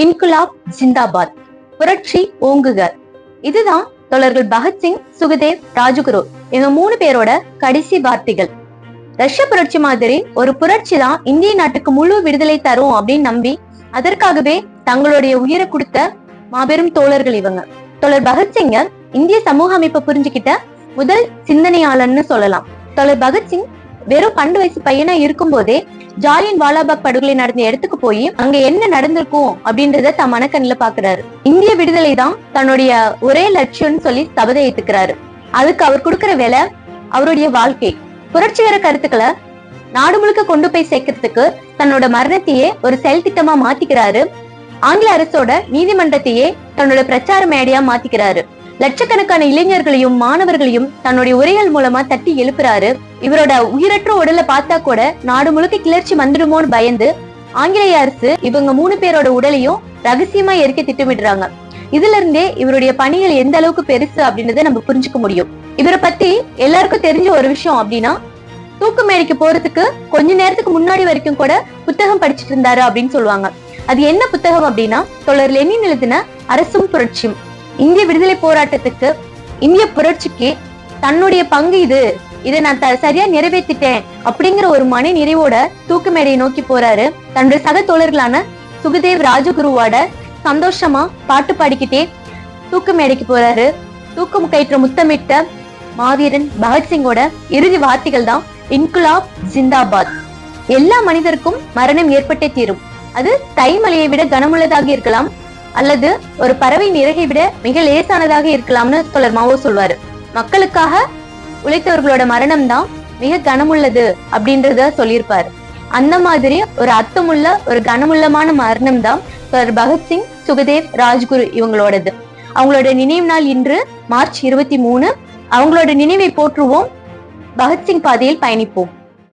இன்குலாப் ஜிந்தாபாத் புரட்சி ஓங்குக இதுதான் தொடர்கள் பகத்சிங் சுகதேவ் ராஜகுரு இவங்க மூணு பேரோட கடைசி வார்த்தைகள். ரஷ்ய புரட்சி மாதிரி ஒரு புரட்சி தான் இந்திய நாட்டுக்கு முழு விடுதலை தரும் அப்படின்னு நம்பி அதற்காகவே தங்களுடைய உயிரை கொடுத்த மாபெரும் தோழர்கள் இவங்க. தொடர் பகத்சிங்க இந்திய சமூக அமைப்பை புரிஞ்சுக்கிட்ட முதல் சிந்தனையாளர்னு சொல்லலாம். தொடர் பகத்சிங் வெறும் பன்னெண்டு வயசு பையனா இருக்கும்போதே ஜாலியன் வாலாபாக் படுகொலை நடந்த இடத்துக்கு போய் அங்க என்ன நடந்திருக்கும் அப்படின்றத தன் மனக்கண்ணில பாக்குறாரு. இந்திய விடுதலை தான் தன்னுடைய ஒரே லட்சியம்னு சொல்லி சபதை ஏத்துக்கிறாரு. அதுக்கு அவர் கொடுக்கிற வேலை அவருடைய வாழ்க்கை. புரட்சிகர கருத்துக்களை நாடு முழுக்க கொண்டு போய் சேர்க்கறதுக்கு தன்னோட மரணத்தையே ஒரு செயல் திட்டமா மாத்திக்கிறாரு. ஆங்கில அரசோட நீதிமன்றத்தையே தன்னோட பிரச்சார மேடையா மாத்திக்கிறாரு. லட்சக்கணக்கான இளைஞர்களையும் மாணவர்களையும் தன்னுடைய உரைகள் மூலமா தட்டி எழுப்புறாரு. இவரோட உயிரற்ற உடலை பார்த்தா கூட நாடு முழுக்க கிளர்ச்சி வந்துடுமோன்னு பயந்து ஆங்கிலேய அரசு இவங்க மூணு பேரோட உடலையும் ரகசியமா எரிக்க திட்டமிடுறாங்க. இதுல இருந்தே இவருடைய பணிகள் எந்த அளவுக்கு பெருசு அப்படின்றத நம்ம புரிஞ்சுக்க முடியும். இவரை பத்தி எல்லாருக்கும் தெரிஞ்ச ஒரு விஷயம் அப்படின்னா தூக்கு மேடைக்கு போறதுக்கு கொஞ்ச நேரத்துக்கு முன்னாடி வரைக்கும் கூட புத்தகம் படிச்சிட்டு இருந்தாரு அப்படின்னு சொல்லுவாங்க. அது என்ன புத்தகம் அப்படின்னா தொடர் லெனின் எழுதின அரசும் புரட்சியும். இந்திய விடுதலை போராட்டத்துக்கு இந்திய புரட்சிக்கு தன்னுடைய பங்கு இது. இதை நான் சரியா நிறைவேற்றிட்டேன் அப்படிங்கிற ஒரு மன நிறைவோட தூக்கு மேடையை நோக்கி போறாரு தன்னுடைய சக தோழர்களான சுகதேவ் ராஜகுருவோட சந்தோஷமா பாட்டு பாடிக்கிட்டே தூக்கு மேடைக்கு போறாரு. தூக்கம் கயிற்ற முத்தமிட்ட மாவீரன் பகத்சிங்கோட இறுதி வார்த்தைகள் தான் இன்குலாப் ஜிந்தாபாத். எல்லா மனிதருக்கும் மரணம் ஏற்பட்டே தீரும். அது தைமலையை விட கனமுள்ளதாக இருக்கலாம் அல்லது ஒரு பறவை நிறகை விட மிக லேசானதாக இருக்கலாம்னு தொடர் மாவோ சொல்வாரு. மக்களுக்காக உழைத்தவர்களோட மரணம் தான் மிக கனமுள்ளது அப்படின்றத சொல்லியிருப்பார். அந்த மாதிரி ஒரு அர்த்தமுள்ள ஒரு கனமுள்ளமான மரணம் தான் தொடர் பகத்சிங் சுகதேவ் ராஜ்குரு இவங்களோடது. அவங்களோட நினைவு நாள் இன்று மார்ச் இருபத்தி மூணு. அவங்களோட நினைவை போற்றுவோம். பகத்சிங் பாதையில் பயணிப்போம்.